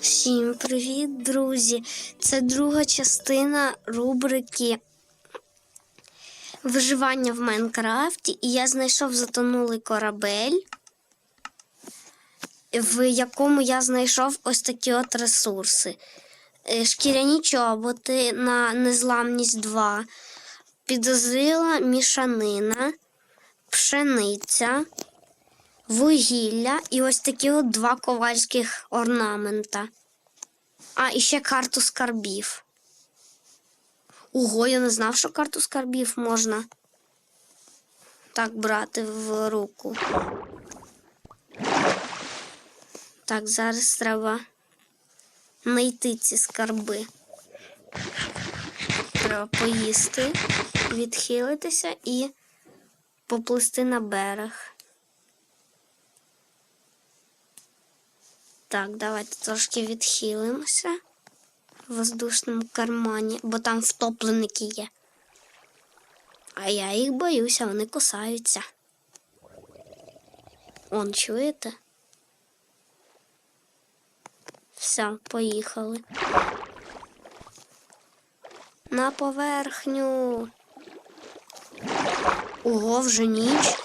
Всім привіт, друзі! Це друга частина рубрики Виживання в Майнкрафті. І я знайшов затонулий корабель, в якому я знайшов ось такі от ресурси: Е, шкіряні чоботи на незламність 2, підозріла мішанина, пшениця вугілля і ось такі от два ковальських орнамента. А, і ще карту скарбів. Ого, я не знав, що карту скарбів можна так брати в руку. Так, зараз треба знайти ці скарби. Треба поїсти, відхилитися і поплисти на берег. Так, давайте трошки відхилимося в воздушному кармані, бо там втопленики є. А я їх боюся, вони кусаються. Он, чуєте? Все, поїхали. На поверхню. Ого, вже ніч.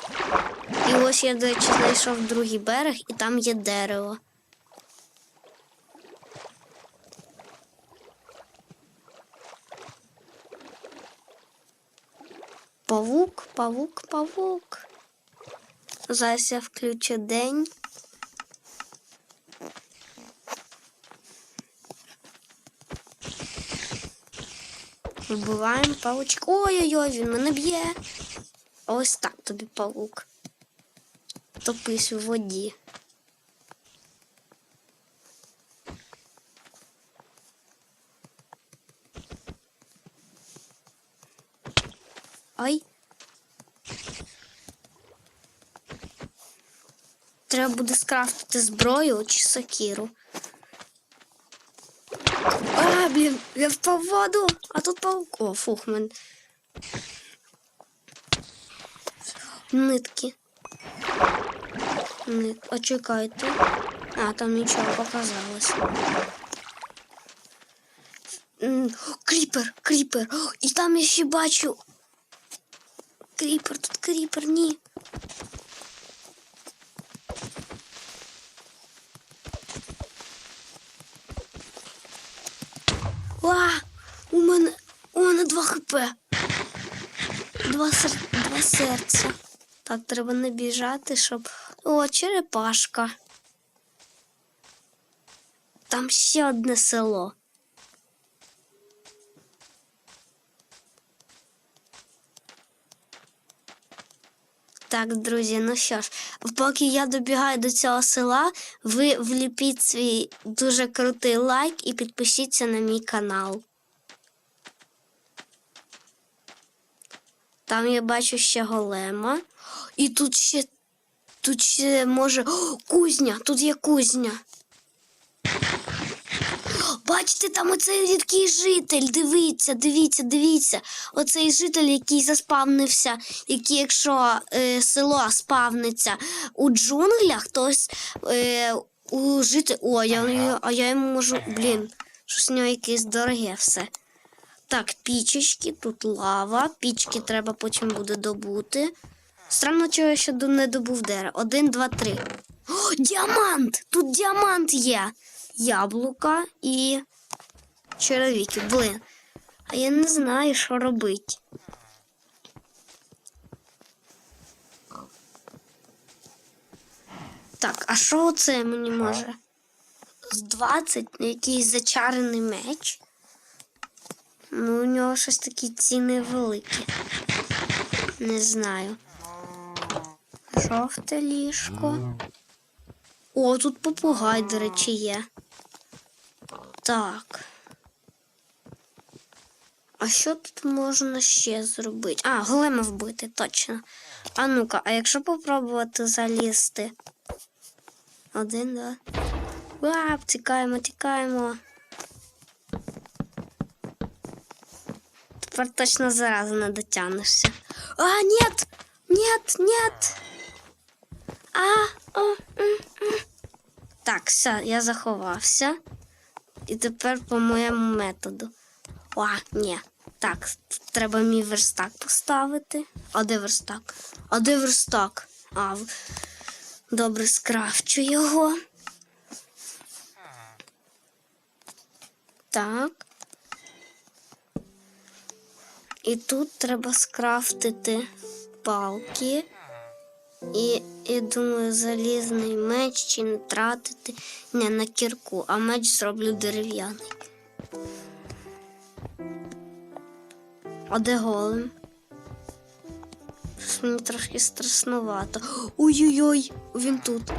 І ось я, до речі, знайшов другий берег, і там є дерево. Павук, павук, павук. Зараз я включу день. Вбиваємо павучку. Ой-ой-ой, він мене б'є. Ось так тобі павук. Топись у воді. Ай. Треба буде скрафтити зброю чи сокіру. А, блін, я впав в воду, а тут паук. О, фух, мен. Нитки. Нит... А чекайте. А, там нічого показалось. Кріпер, кріпер. І там я ще бачу. Кріпер, тут кріпер, ні. Ва! У мене у мене два хп. Два, сер... два серця. Так, треба не біжати, щоб. О, черепашка. Там ще одне село. Так, друзі, ну що ж, поки я добігаю до цього села, ви вліпіть свій дуже крутий лайк і підпишіться на мій канал. Там я бачу ще голема. І тут ще. Тут ще може. О, кузня! Тут є кузня. Бачите, там оцей рідкий житель. Дивіться, дивіться, дивіться. Оцей житель, який заспавнився, який, якщо е, село спавниться у джунглях, то ось е, у житель. О, я, я- а я йому можу. Блін, щось у нього якесь дороге все. Так, пічечки, тут лава. Пічки треба потім буде добути. Странно, чого я ще не добув дерева. Один, два, три. О, діамант! Тут діамант є. Яблука і черевики. Блин. А я не знаю, що робити. Так, а що це мені може? З 20 якийсь зачарений меч. Ну, у нього щось такі ціни великі. Не знаю. Жовте ліжко. О, тут попугай, до речі, є. Так. А що тут можна ще зробити? А, голема вбити, точно. А ну-ка, а якщо попробувати залізти? Один, два. А, тікаємо, тікаємо. Тепер точно зараза не дотягнешся. А, нет! Нет, нет! А, о, м, м. Так, все, я заховався. І тепер по моєму методу. О, ні. Так, треба мій верстак поставити. А де верстак? А де верстак? А, добре, скрафчу його. Так. І тут треба скрафтити палки. І, і думаю, залізний меч чи не тратити не на кірку, а меч зроблю дерев'яний. А де голим? Щось мені трошки страшнувато. Ой-ой-ой, він тут.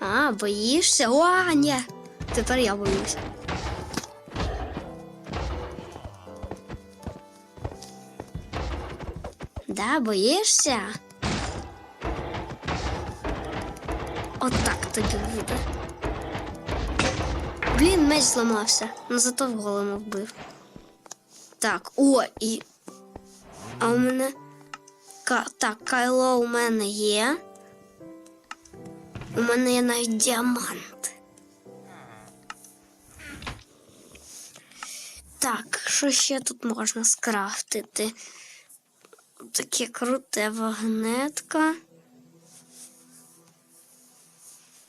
А, боїшся? О, ні. Тепер я боюся. Да, боїшся? Отак тобі буде. Блін, меч зламався, но зато в голому вбив. Так, о, і. А у мене. Ка... Так, кайло у мене є. У мене є навіть діамант. Так, що ще тут можна скрафтити? Таке круте вагнетка.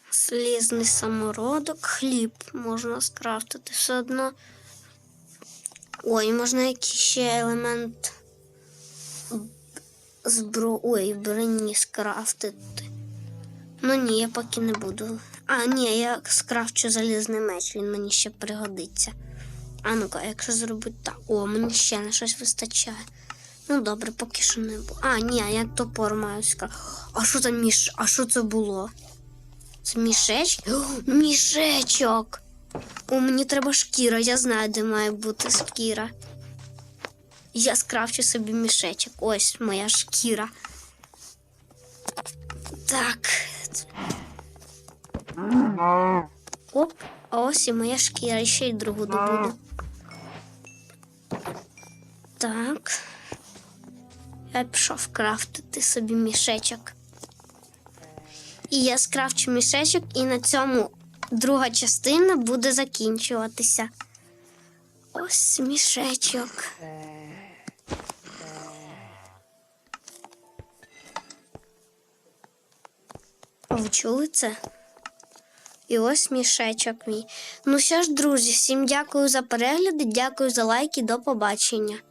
Слізний самородок, хліб можна скрафтити все одно. Ой, можна якийсь ще елемент збро... Ой, броні скрафтити. Ну ні, я поки не буду. А, ні, я скрафчу залізний меч, він мені ще пригодиться. А ну-ка, якщо зробити так. О, мені ще на щось вистачає. Ну добре, поки що не було. А, ні, я топор маю скраф. А що там міш... А що це було? Це мішечок? Мішечок. О, мені треба шкіра, я знаю, де має бути шкіра. Я скрафчу собі мішечок. Ось моя шкіра. Так. Оп, а ось і моя шкіра, ще й другу добуду. Так. Я пішов крафтити собі мішечок. І я скрафчу мішечок, і на цьому друга частина буде закінчуватися. Ось мішечок. Ви чули це? І ось мішечок мій. Ну що ж, друзі, всім дякую за перегляди, дякую за лайки, до побачення.